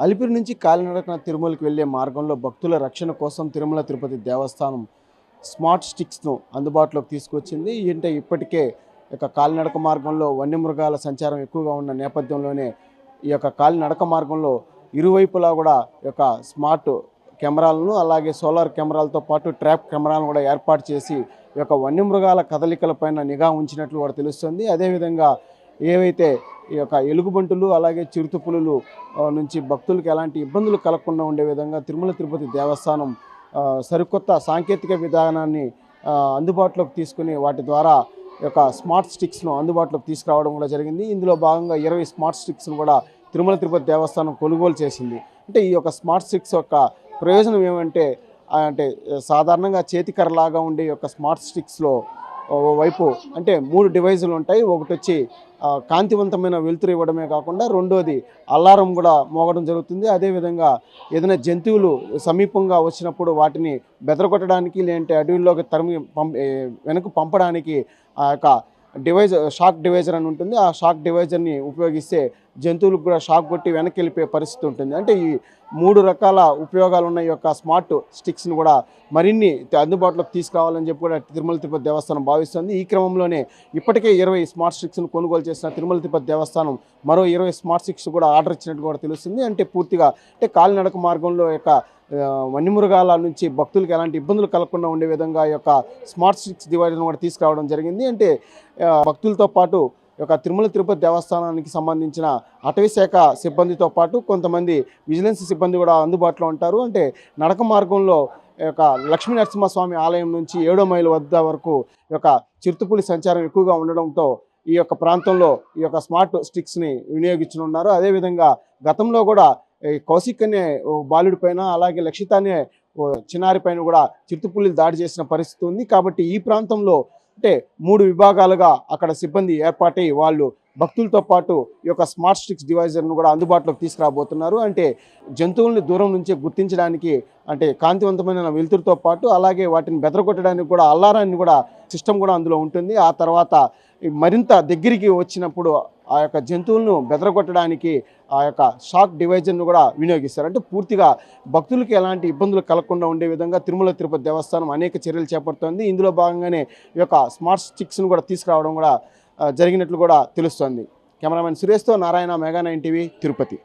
అలిపిరి నుంచి కాలినడకన తిరుమలకి వెళ్ళే మార్గంలో భక్తుల రక్షణ కోసం తిరుమల తిరుపతి దేవస్థానం స్మార్ట్ స్టిక్స్ను అందుబాటులోకి తీసుకొచ్చింది. ఏంటంటే ఇప్పటికే యొక్క కాలినడక మార్గంలో వన్యమృగాల సంచారం ఎక్కువగా ఉన్న నేపథ్యంలోనే ఈ యొక్క కాలినడక మార్గంలో ఇరువైపులా కూడా ఈ యొక్క స్మార్ట్ కెమెరాలను అలాగే సోలార్ కెమెరాలతో పాటు ట్రాప్ కెమెరాలను కూడా ఏర్పాటు చేసి ఈ యొక్క వన్యమృగాల కదలికలపైన నిఘా ఉంచినట్లు కూడా తెలుస్తుంది. అదేవిధంగా ఏవైతే ఈ యొక్క ఎలుగుబంటులు అలాగే చిరుతపులులు నుంచి భక్తులకు ఎలాంటి ఇబ్బందులు కలగకుండా ఉండే విధంగా తిరుమల తిరుపతి దేవస్థానం సరికొత్త సాంకేతిక విధానాన్ని అందుబాటులోకి తీసుకుని వాటి ద్వారా యొక్క స్మార్ట్ స్టిక్స్ను అందుబాటులోకి తీసుకురావడం కూడా జరిగింది. ఇందులో భాగంగా ఇరవై స్మార్ట్ స్టిక్స్ను కూడా తిరుమల తిరుపతి దేవస్థానం కొనుగోలు చేసింది. అంటే ఈ యొక్క స్మార్ట్ స్టిక్స్ యొక్క ప్రయోజనం ఏమంటే అంటే సాధారణంగా చేతికర్రలాగా ఉండే యొక్క స్మార్ట్ స్టిక్స్లో వైపు అంటే మూడు డివైజులు ఉంటాయి. ఒకటి వచ్చి కాంతివంతమైన వెలుతురు ఇవ్వడమే కాకుండా రెండోది అలారం కూడా మోగడం జరుగుతుంది. అదేవిధంగా ఏదైనా జంతువులు సమీపంగా వచ్చినప్పుడు వాటిని బెదరగొట్టడానికి లేదంటే అడవిలోకి తరిమి పంప ఏ, వెనక్కి పంపడానికి ఆ యొక్క డివైజ్ షాక్ డివైజర్ అని ఉంటుంది. ఆ షాక్ డివైజర్ని ఉపయోగిస్తే జంతువులకు కూడా షాక్ కొట్టి వెనక్కి వెళ్ళిపోయే పరిస్థితి ఉంటుంది. అంటే ఈ మూడు రకాల ఉపయోగాలు ఉన్న ఈ యొక్క స్మార్ట్ స్టిక్స్ని కూడా మరిన్ని అందుబాటులోకి తీసుకురావాలని చెప్పి కూడా తిరుమల తిరుపతి దేవస్థానం భావిస్తుంది. ఈ క్రమంలోనే ఇప్పటికే ఇరవై స్మార్ట్ స్టిక్స్ను కొనుగోలు చేసిన తిరుమల తిరుపతి దేవస్థానం మరో ఇరవై స్మార్ట్ స్టిక్స్ కూడా ఆర్డర్ ఇచ్చినట్టు కూడా తెలుస్తుంది. అంటే పూర్తిగా అంటే కాలినడక మార్గంలో యొక్క వన్యమృగాల నుంచి భక్తులకు ఎలాంటి ఇబ్బందులు కలగకుండా ఉండే విధంగా ఈ యొక్క స్మార్ట్ స్టిక్స్ డివైడర్ను కూడా తీసుకురావడం జరిగింది. అంటే భక్తులతో పాటు యొక్క తిరుమల తిరుపతి దేవస్థానానికి సంబంధించిన అటవీశాఖ సిబ్బందితో పాటు కొంతమంది విజిలెన్స్ సిబ్బంది కూడా అందుబాటులో ఉంటారు. అంటే నడక మార్గంలో యొక్క లక్ష్మీ నరసింహస్వామి ఆలయం నుంచి ఏడో మైలు వద్ద వరకు యొక్క చిరుతపులి సంచారం ఎక్కువగా ఉండడంతో ఈ యొక్క ప్రాంతంలో ఈ యొక్క స్మార్ట్ స్టిక్స్ని వినియోగించనున్నారు. అదేవిధంగా గతంలో కూడా ఈ కౌశిక్ అనే ఓ బాలుడి పైన అలాగే లక్షిత అనే ఓ చిన్నారి పైన కూడా చిరుతపుల్లి దాడి చేసిన పరిస్థితి ఉంది. కాబట్టి ఈ ప్రాంతంలో అంటే మూడు విభాగాలుగా అక్కడ సిబ్బంది ఏర్పాటై వాళ్ళు భక్తులతో పాటు ఈ యొక్క స్మార్ట్ స్టిక్స్ డివైజర్ను కూడా అందుబాటులోకి తీసుకురాబోతున్నారు. అంటే జంతువుల్ని దూరం నుంచే గుర్తించడానికి అంటే కాంతివంతమైన వెలుతురుతో పాటు అలాగే వాటిని బెదరగొట్టడానికి కూడా అల్లారాన్ని కూడా సిస్టమ్ కూడా అందులో ఉంటుంది. ఆ తర్వాత మరింత దగ్గరికి వచ్చినప్పుడు ఆ యొక్క జంతువులను బెదరగొట్టడానికి ఆ యొక్క షాక్ డివైజర్ను కూడా వినియోగిస్తారు. అంటే పూర్తిగా భక్తులకు ఎలాంటి ఇబ్బందులు కలగకుండా ఉండే విధంగా తిరుమల తిరుపతి దేవస్థానం అనేక చర్యలు చేపడుతోంది. ఇందులో భాగంగానే ఈ యొక్క స్మార్ట్ స్టిక్స్ను కూడా తీసుకురావడం కూడా జరిగినట్లు కూడా తెలుస్తోంది. Cameraman సురేష్తో Narayana mega nine TV Tirupati.